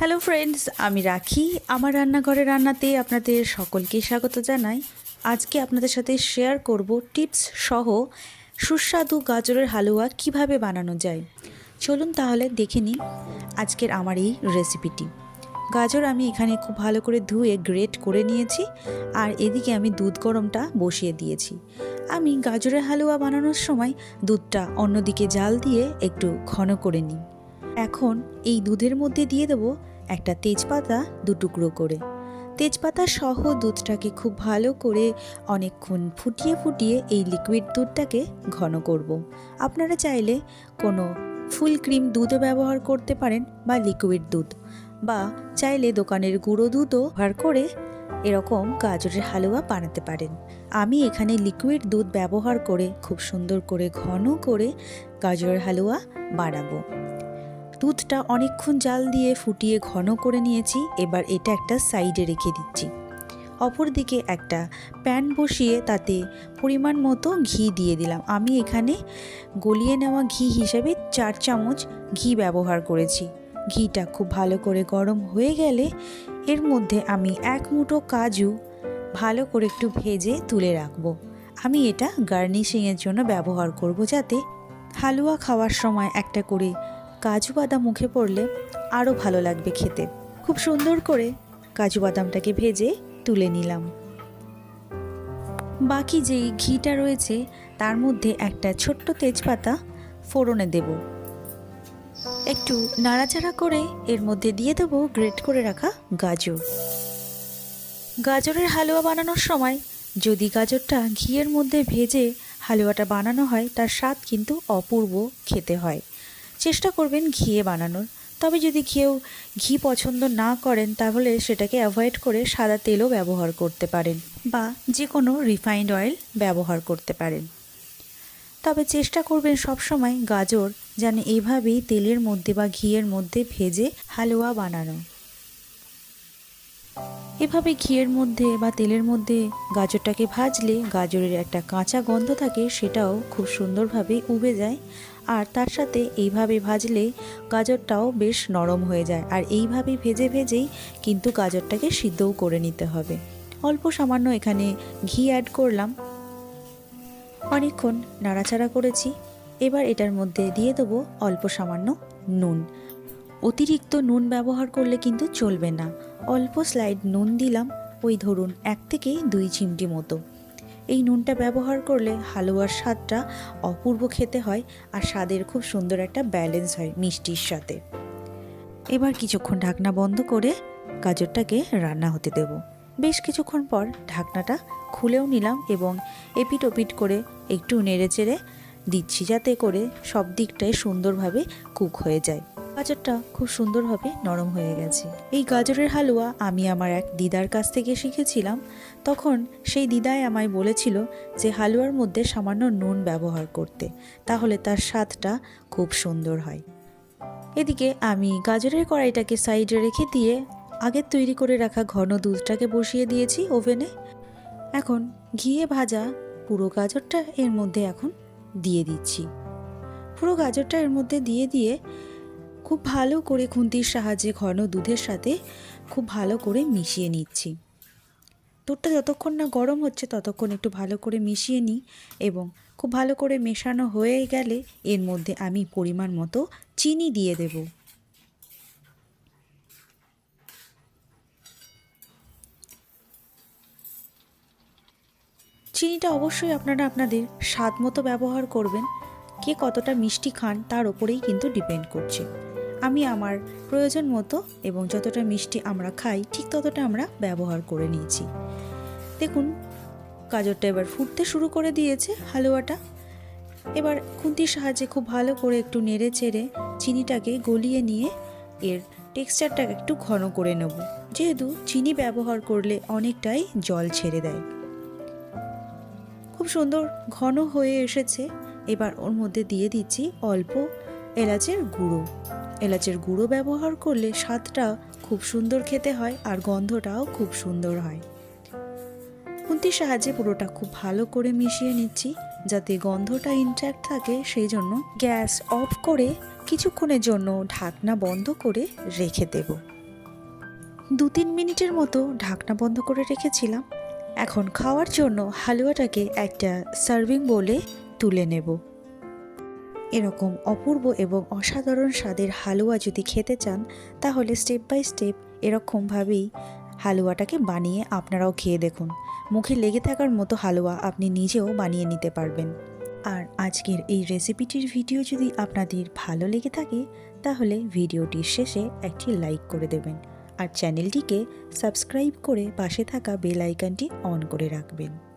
Hello friends আমি রাখি। আমার রান্নাঘরে রান্নাতে আপনাদের সকলকে স্বাগত জানাই। আজকে আপনাদের সাথে শেয়ার করব টিপস সহ সুস্বাদু গাজরের হালুয়া কীভাবে বানানো যায়। চলুন তাহলে দেখে নিই আজকের আমার এই রেসিপিটি গাজর আমি এখানে খুব ভালো করে ধুয়ে গ্রেট করে নিয়েছি আর এদিকে আমি দুধ গরমটা বসিয়ে দিয়েছি। আমি গাজরের হালুয়া বানানোর সময় দুধটা অন্যদিকে জাল দিয়ে একটু ঘন করে নিই। এখন এই দুধের মধ্যে দিয়ে দেব একটা তেজপাতা দু টুকরো করে। তেজপাতা সহ দুধটাকে খুব ভালো করে অনেকক্ষণ ফুটিয়ে ফুটিয়ে এই লিকুইড দুধটাকে ঘন করব। আপনারা চাইলে কোনো ফুল ক্রিম দুধও ব্যবহার করতে পারেন বা লিকুইড দুধ। বা চাইলে দোকানের গুঁড়ো দুধও ব্যবহার করে এরকম গাজরের হালুয়া বানাতে পারেন। আমি এখানে লিকুইড দুধ ব্যবহার করে খুব সুন্দর করে ঘন করে গাজরের হালুয়া বানাবো। দুধটা অনেকক্ষণ জাল দিয়ে ফুটিয়ে ঘন করে নিয়েছি, এবার এটা একটা সাইডে রেখে দিচ্ছি। অপরদিকে একটা প্যান বসিয়ে তাতে পরিমাণ মতো ঘি দিয়ে দিলাম। আমি এখানে গলিয়ে নেওয়া ঘি হিসেবে চার চামচ ঘি ব্যবহার করেছি। ঘিটা খুব ভালো করে গরম হয়ে গেলে এর মধ্যে আমি এক মুঠো কাজু ভালো করে একটু ভেজে তুলে রাখব। আমি এটা গার্নিশিংয়ের জন্য ব্যবহার করব যাতে হালুয়া খাওয়ার সময় একটা করে কাজু বাদাম মুখে পড়লে আরও ভালো লাগবে খেতে। খুব সুন্দর করে কাজু বাদামটাকে ভেজে তুলে নিলাম। বাকি যেই ঘিটা রয়েছে, তার মধ্যে একটা ছোট্ট তেজপাতা ফোড়নে দেব। একটু নাড়াচাড়া করে এর মধ্যে দিয়ে দেব গ্রেট করে রাখা গাজর। গাজরের হালুয়া বানানোর সময় যদি গাজরটা ঘিয়ের মধ্যে ভেজে হালুয়াটা বানানো হয়, তার স্বাদ কিন্তু অপূর্ব খেতে হয়। চেষ্টা করবেন ঘিয়ে বানানোর। তবে যদি কেউ ঘি পছন্দ না করেন, তাহলে সেটাকে অ্যাভয়েড করে সাদা তেলও ব্যবহার করতে পারেন বা যে কোনো রিফাইন্ড অয়েল ব্যবহার করতে পারেন। তবে চেষ্টা করবেন সবসময় গাজর যেন এভাবেই তেলের মধ্যে বা ঘিয়ের মধ্যে ভেজে হালুয়া বানানো। এভাবে ঘিয়ের মধ্যে বা তেলের মধ্যে গাজরটাকে ভাজলে গাজরের একটা কাঁচা গন্ধ থাকে, সেটাও খুব সুন্দরভাবে উবে যায়। আর তার সাথে এইভাবে ভাজলে গাজরটাও বেশ নরম হয়ে যায়। আর এইভাবে ভেজে ভেজেই কিন্তু গাজরটাকে সিদ্ধও করে নিতে হবে। অল্প সামান্য এখানে ঘি অ্যাড করলাম। অনেকক্ষণ নাড়াচাড়া করেছি। এবার এটার মধ্যে দিয়ে দেবো অল্প সামান্য নুন। অতিরিক্ত নুন ব্যবহার করলে কিন্তু চলবে না। অল্প স্লাইড নুন দিলাম, ওই ধরুন এক থেকে দুই চিমটি মতো। এই নুনটা ব্যবহার করলে হালুয়ার স্বাদটা অপূর্ব খেতে হয় আর স্বাদের খুব সুন্দর একটা ব্যালেন্স হয় মিষ্টির সাথে। এবার কিছুক্ষণ ঢাকনা বন্ধ করে গাজরটাকে রান্না হতে দেব। বেশ কিছুক্ষণ পর ঢাকনাটা খুলেও নিলাম এবং এপিট ওপিট করে একটু নেড়ে চেড়ে দিচ্ছি যাতে করে সব দিকটাই সুন্দরভাবে কুক হয়ে যায়। গাজরটা খুব সুন্দরভাবে নরম হয়ে গেছে। এই গাজরের হালুয়া আমি আমার এক দিদার কাছ থেকে শিখেছিলাম। তখন সেই দিদাই আমায় বলেছিল যে হালুয়ার মধ্যে সামান্য নুন ব্যবহার করতে, তাহলে তার স্বাদটা খুব সুন্দর হয়। এদিকে আমি গাজরের কড়াইটাকে সাইডে রেখে দিয়ে আগের তৈরি করে রাখা ঘন দুধটাকে বসিয়ে দিয়েছি ওভেনে। এখন ঘিয়ে ভাজা পুরো গাজরটা এর মধ্যে এখন দিয়ে দিচ্ছি। পুরো গাজরটা এর মধ্যে দিয়ে দিয়ে খুব ভালো করে খুন্তির সাহায্যে ঘন দুধের সাথে খুব ভালো করে মিশিয়ে নিচ্ছি। দুধটা যতক্ষণ না গরম হচ্ছে ততক্ষণ একটু ভালো করে মিশিয়ে নিই এবং খুব ভালো করে মেশানো হয়ে গেলে এর মধ্যে আমি পরিমাণ মতো চিনি দিয়ে দেব। চিনিটা অবশ্যই আপনারা আপনাদের স্বাদ মতো ব্যবহার করবেন, কে কতটা মিষ্টি খান তার ওপরেই কিন্তু ডিপেন্ড করছে। আমি আমার প্রয়োজন মতো এবং যতটা মিষ্টি আমরা খাই, ঠিক ততটা আমরা ব্যবহার করে নিয়েছি। দেখুন, গাজরটা এবার ফুটতে শুরু করে দিয়েছে হালুয়াটা। এবার খুন্তির সাহায্যে খুব ভালো করে একটু নেড়ে চেড়ে চিনিটাকে গলিয়ে নিয়ে এর টেক্সচারটাকে একটু ঘন করে নেব। যেহেতু চিনি ব্যবহার করলে অনেকটাই জল ছেড়ে দেয়। খুব সুন্দর ঘন হয়ে এসেছে। এবার ওর মধ্যে দিয়ে দিচ্ছি অল্প এলাচের গুঁড়ো। এলাচের গুঁড়ো ব্যবহার করলে স্বাদটা খুব সুন্দর খেতে হয় আর গন্ধটাও খুব সুন্দর হয়। খুন্তির সাহায্যে পুরোটা খুব ভালো করে মিশিয়ে নিচ্ছি যাতে গন্ধটা ইনট্যাক্ট থাকে, সেই জন্য গ্যাস অফ করে কিছুক্ষণের জন্য ঢাকনা বন্ধ করে রেখে দেব। দু তিন মিনিটের মতো ঢাকনা বন্ধ করে রেখেছিলাম। এখন খাওয়ার জন্য হালুয়াটাকে একটা সার্ভিং বলে তুলে নেব। এরকম অপূর্ব এবং অসাধারণ স্বাদের হালুয়া যদি খেতে চান, তাহলে স্টেপ বাই স্টেপ এরকমভাবেই হালুয়াটাকে বানিয়ে আপনারাও খেয়ে দেখুন। মুখে লেগে থাকার মতো হালুয়া আপনি নিজেও বানিয়ে নিতে পারবেন। আর আজকের এই রেসিপিটির ভিডিও যদি আপনাদের ভালো লেগে থাকে, তাহলে ভিডিওটির শেষে একটি লাইক করে দেবেন। আর চ্যানেলটিকে সাবস্ক্রাইব করে পাশে থাকা বেল আইকনটি অন করে রাখবেন।